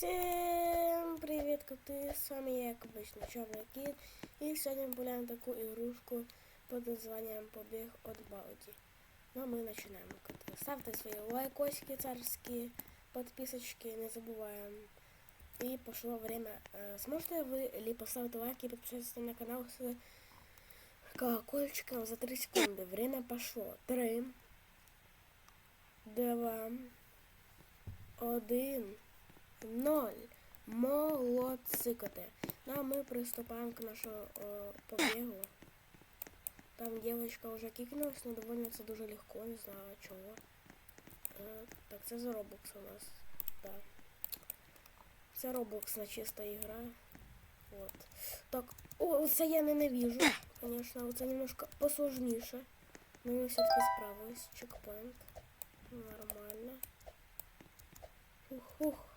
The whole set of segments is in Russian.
Всем привет, коты! С вами я, как обычно, Черный Кит. И сегодня мы гуляем такую игрушку под названием Побег от Бауди. Но мы начинаем, коты. Ставьте свои лайкосики царские, подписочки, не забываем. И пошло время. Э, Сможете вы ли поставить лайк и подписаться на канал с колокольчиком за 3 секунды? Время пошло. 3, 2, один, ноль. Молодцы коти. Ну а мы приступаем к нашему э, побегу. Там девочка уже кикнулась, но довольно це дуже легко, не знаю чого. Е, так, це за Roblox у нас. Да. Це Роблоксна чиста ігра. Вот. Так, о, це я ненавижу. Конечно, оце немножко посложніше. Но ми все-таки справились. Чекпоинт. Нормально.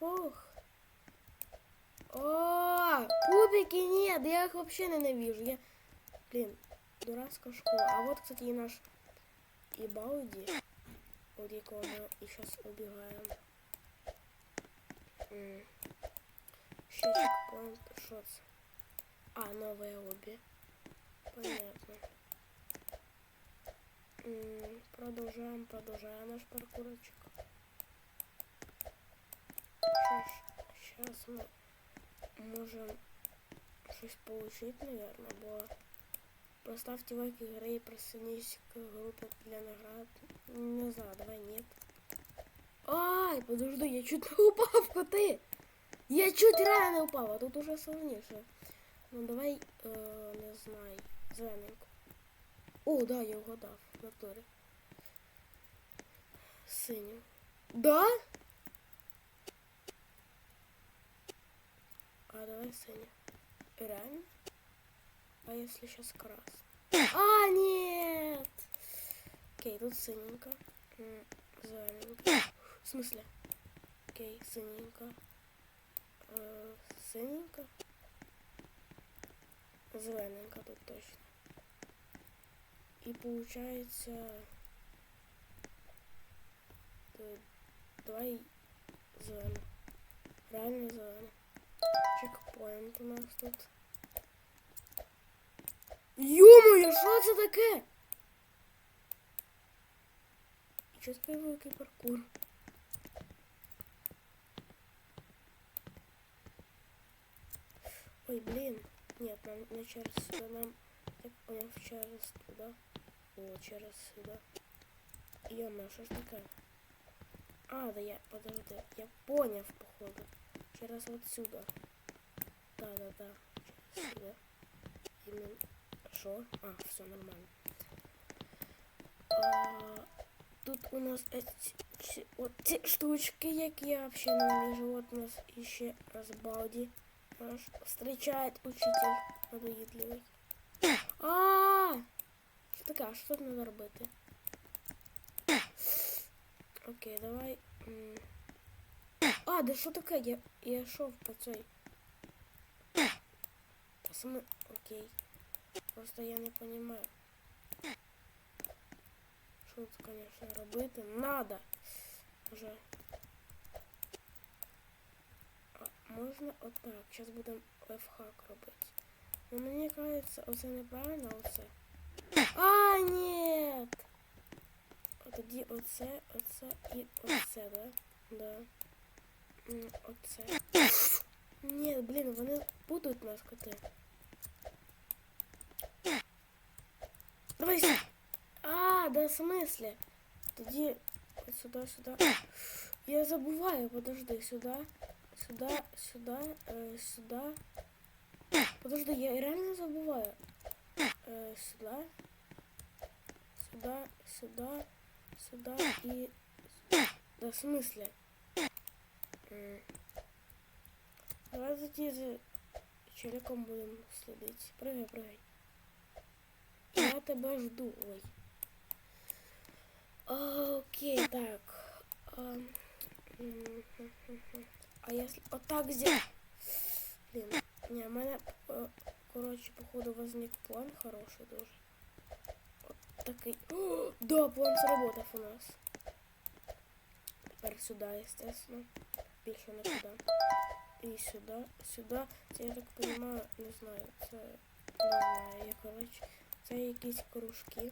Ух-ух-ух. О, кубики нет, я их вообще ненавижу. Я, блин, дурацкая школа. А вот, кстати, и наш и Бауди, от якого мы и сейчас убегаем. Ще чекпоинт, це? А, новое обе. Понятно. Продолжаем, продолжаем наш паркурочек. Сейчас, сейчас мы можем щось получить, наверное, бо поставьте лайк игре и присоединитесь к группе для наград. Не знаю, давай нет. Ай, подожди, я чуть не упав, коти! Я чуть реально упав, а тут уже сложніше. Ну давай, е, не знаю, зелененько. О, да, я угадав, в натурі. Синю. Да? А давай синя. Реально? А если сейчас красный? А, нет! Окей, тут синенько. Зелененько. В смысле? Окей, синенько. Э, Синенько. Зелененько тут точно. И получается... э, Давай зелено. Реально зелено. Чекпоінт у нас тут. Йо-моє, що це таке? Чисто великий паркур. Ой, блин. Нет, нам не через сюда, нам, я понял, через туда. О, через сюда. Ё-моё, что ж такое? А, да я, подожди, я понял, походу. Через вот сюда. Да, да, да. Через сюда. Именно. Шо? А, все нормально. А, тут у нас эти, ці- от ці штучки, які я вообще ненавижу. Вот у нас еще раз Балди. Наш встречает учитель надоїдливий. А! Що таке? А що тут треба робити? Окей, давай. м. А, да що таке? Я, я йшов по цей. Та саме. Окей. Просто я не понимаю. Що тут, конечно, робити? Надо. Уже. А, можна отак. Зараз будемо лайфхак робити. Ну мені кажется, оце неправильно, оце. А, нет! А тоді оце, оце і оце, да? Да. М, Оце. Ні, блін, вони будуть нас коти. Давай сюди. А, да в смысле? Тоді от сюди, сюди. Я забуваю, подожди, сюди, сюди, сюди, е, сюди. Подожди, я реально забуваю. Е, сюди. Сюди, сюди, сюди і... Да в смысле? М. Давай за ті за челиком будемо слідити. Прыгай, прыгай. Я тебе жду. Ой. Окей, так. А, а если вот так сделать? Блин, не, у мене, е, короче, походу возник план хороший дуже. От такий. О, да, план сработав у нас. Тепер сюди, естественно. більше не сюди. І сюди, сюди. Це я так розумію, не знаю. Це не знаю. Я коротше. Це якісь кружки.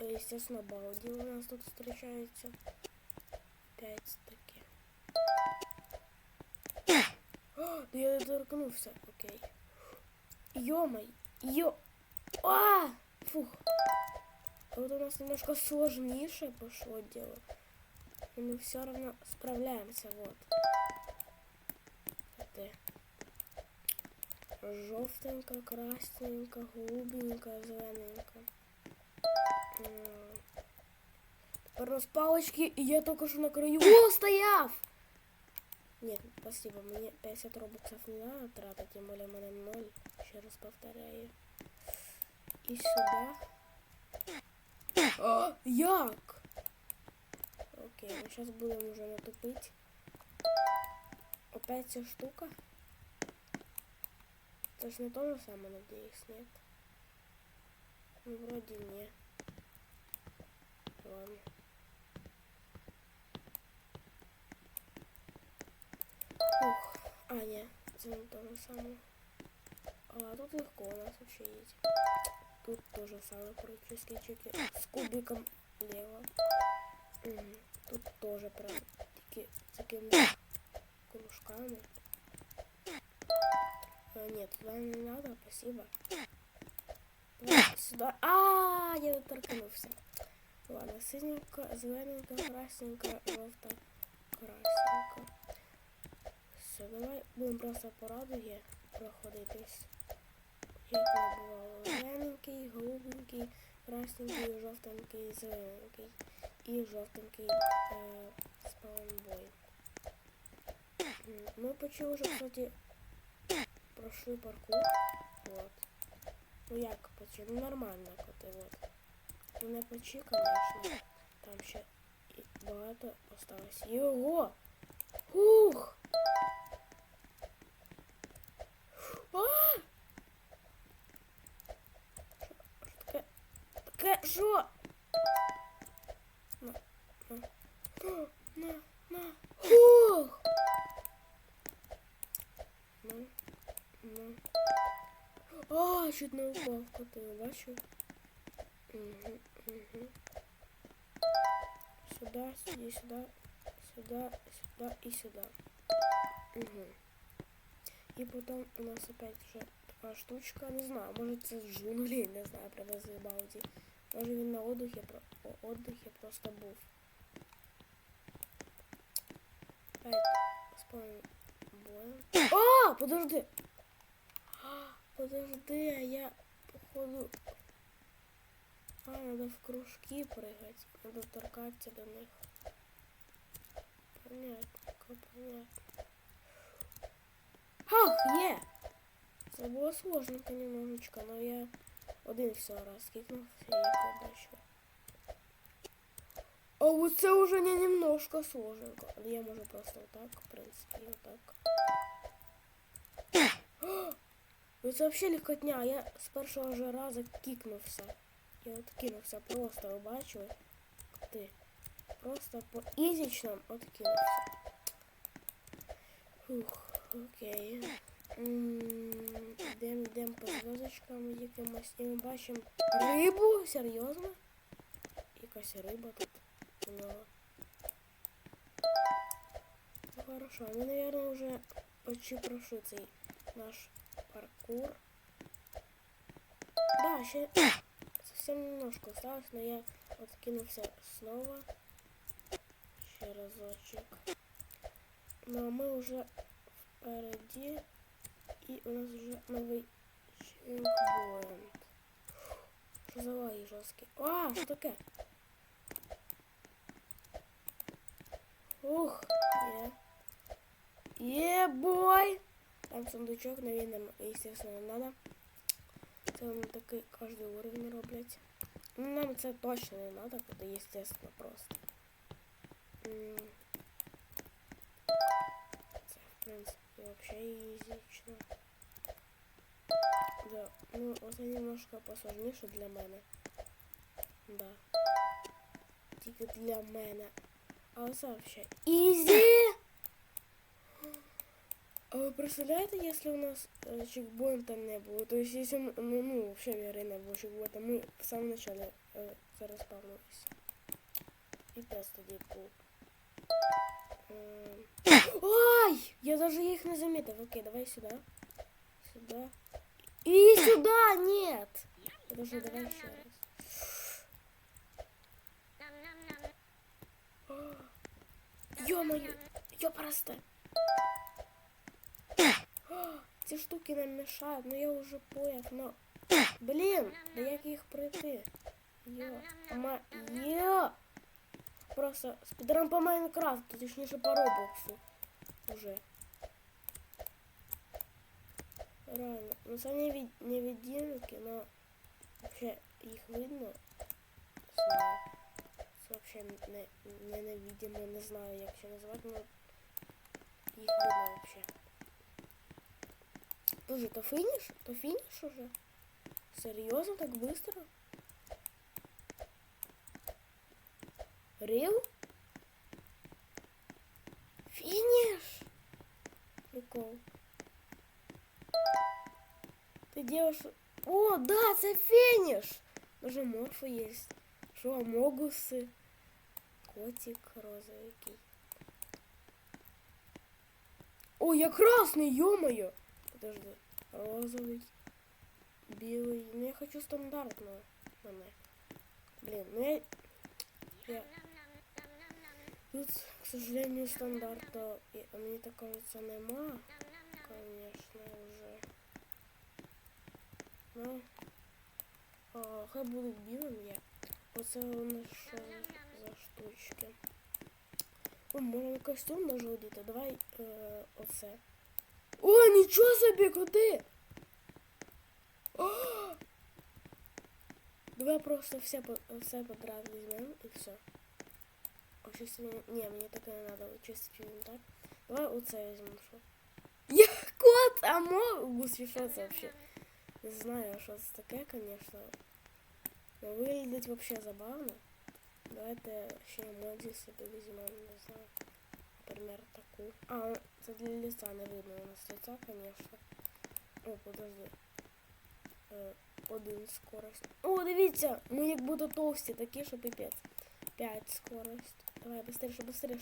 Е, Естественно, балді у нас тут зустрічаються. П'ять такі. О, да я доторкнувся. Окей. Йомай. Йо. А! Фух. А вот у нас немножко сложнейшее пошло дело. Но мы все равно справляемся. Вот. Это жовтенько, красненько, голубенько, зелененько. Тепер у нас палочки, и я только что на краю. О, стояв! Нет, спасибо, мне 50 робоксов не надо тратить, тем более у меня 0. Еще раз повторяю. И сюда. А, як? Окей, ну сейчас будем уже натупить. Опять ця штука. Это ж не то же самое, надеюсь, нет? Ну, вроде не. Ладно. Ух, а, не, це не то же самое. А, тут легко у нас вообще есть. Тут тоже самое практически чеки с кубиком лево. Мгм. Тут тоже прям таки такими кружками. А, нет, туда не надо, спасибо. Давай сюда. А, я доторкнувся. Ладно, синенько, зелененько, красненько, жовто, красненько. Все, давай будемо просто по радугі проходитись. Як не. Зелененький, голубенький, красненький, жовтенький, зелененький. І жовтенький е, спаунбой. М, Ми почали вже, кстати, пройшли паркур. Вот. Ну як почти? Ну нормально коти, вот. Ну не почти, конечно. Там ще багато осталось. Його! Ух! А! Що? на, на. Ух! Ну, ну. А, чуть не упав коти, бачу. Угу, угу. Сюда, сюда, сюда, сюда, сюда и сюда. Угу. И потом у нас опять уже така штучка, не знаю, може це з джунглі, не знаю, привезли Балді. Може він на отдихі, про о- отдихі просто був. Опять боем. А, подожди! Подожди, а я походу... А, надо в кружки прыгать. Надо торкаться до них. Понятно, понятно. Ах, є! Це було сложненько немножечко, но я один все раз кикнув і як бачу. А вот це уже не немножко сложненько. Але я можу просто отак, в принципі, і отак. Ну це взагалі легкотня, а я з першого ж разу кікнувся. Я от кинувся просто, ви бачили? Ти. Просто по ізічному от кинувся. Фух, окей. М, Йдемо, йдемо по зв'язочкам якимось. І ми бачимо рибу? Серйозно? Якась риба тут. Ну. Ну хорошо, ми, наверное, вже почти пройшли цей наш паркур. Да, ще совсем немножко осталось, но я откинулся снова. Еще разочек. Ну а мы уже впереди. И у нас уже новый чекпоинт. Що за лаги жорсткі? А, що таке? Ух, є. Є, бой! Там сундучок, но він нам, естественно, не надо. Це вам такий кожний уровень роблять. Ну, нам це точно не надо, это естественно просто. М. Це, в принципі, вообще ізічно. Да, ну, оце немножко посложніше для мене. Да. Тільки для мене. А оце вообще ізі! представляете, если у нас э, чекпоинта не было? То есть, если, м- ну, ну вообще веры не было чекпоинта, мы в самом начале э, зараспавнулись. И пес тоді був. Ем, Ай! Я даже их не заметил. Окей, давай сюда. Сюда. И сюда! Нет! Подожди, давай еще раз. Ё-моё! Ё просто! Ці штуки нам мешают, но я уже понял, но... Блин, да як їх пройти? Йо, ма... Йо! Просто спидран по Майнкрафту, точніше по Роблоксу. Уже. Реально. Ну це не, вид... не видимки, но вообще їх видно. Знаю. Це вообще не, не невидимо, не знаю як ще назвати, но їх видно вообще. Боже, то фініш? То фініш уже? Серйозно так быстро? Рил? Финиш? Прикол. Ты делаешь... О, да, це финиш! Даже морфы есть. Что, амогусы? Котик розовенький. О, я красный, ё-моё! Подожди. Розовый. Белый. Ну я хочу стандартного. Мене. Блин, ну я... я... Тут, к сожалению, стандарта, и- а мне так кажется, нема, конечно, уже. Ну, а, хай будуть білим я. Оце нас що за штучки. О, можна костюм даже одіти. Давай е, оце. О, нічого собі, куди? О! Давай просто все, по- все подряд візьмемо і все. Очистити... Ні, мені таке не треба очистити інвентар. Давай оце візьмемо, що. Я кот, а могус, і що це вообще? Не знаю, що це таке, конечно. Но виглядить вообще забавно. Давайте ще емоджі собі візьмемо, не знаю. Например, таку. А, це для лица не видно у нас лица, конечно. О, подожди. Е, один скорость. О, дивіться! Ми як будто товсті, такі, що пипець. 5 скорость. Давай, быстрее, быстрее.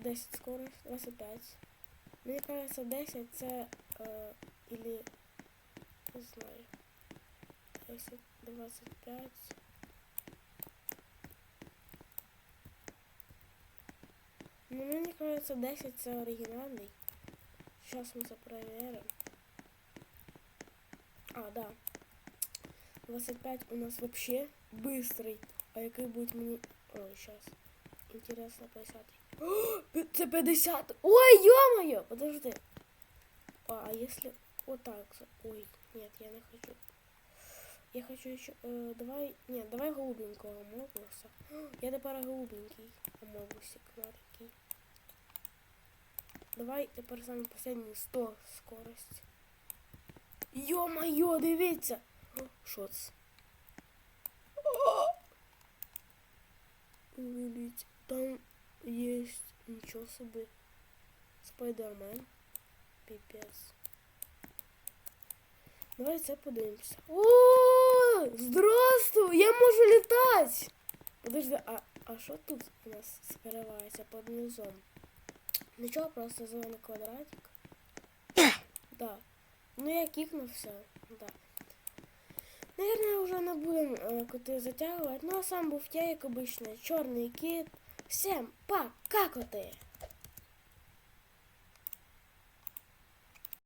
10 скорость, 25. Мені кажется, 10 це е, или не знаю. 10, 25. Ну, мені кажется, 10 це оригінальний. Сейчас ми це проверим. А, да. 25 у нас вообще быстрый. А який будет мені... Ой, сейчас. Интересно, 50. О, пи- це 50. Ой, ё-моё! Подожди. А, а если вот так? за- Ой, нет, я не хочу. Я хочу еще... Э, давай... Нет, давай голубенького Амогуса. Я тепер голубенький Амогусик маленький. Давай тепер саме последній 100 скорость. Ё-моё, дивіться! Що це? О! Увеличь. Там есть ничего себе. Спайдермен. Пипец. Давай це подивимося. О, здравствуй! Я можу літати! Подожди, а, а що тут у нас скривається під низом? Нічого, просто зелений квадратик. Да. Ну я кикнув все. Да. Наверное, уже не будем э, коты затягивать. Ну а сам був я, як обычно, черный кит. Всем пока, коты!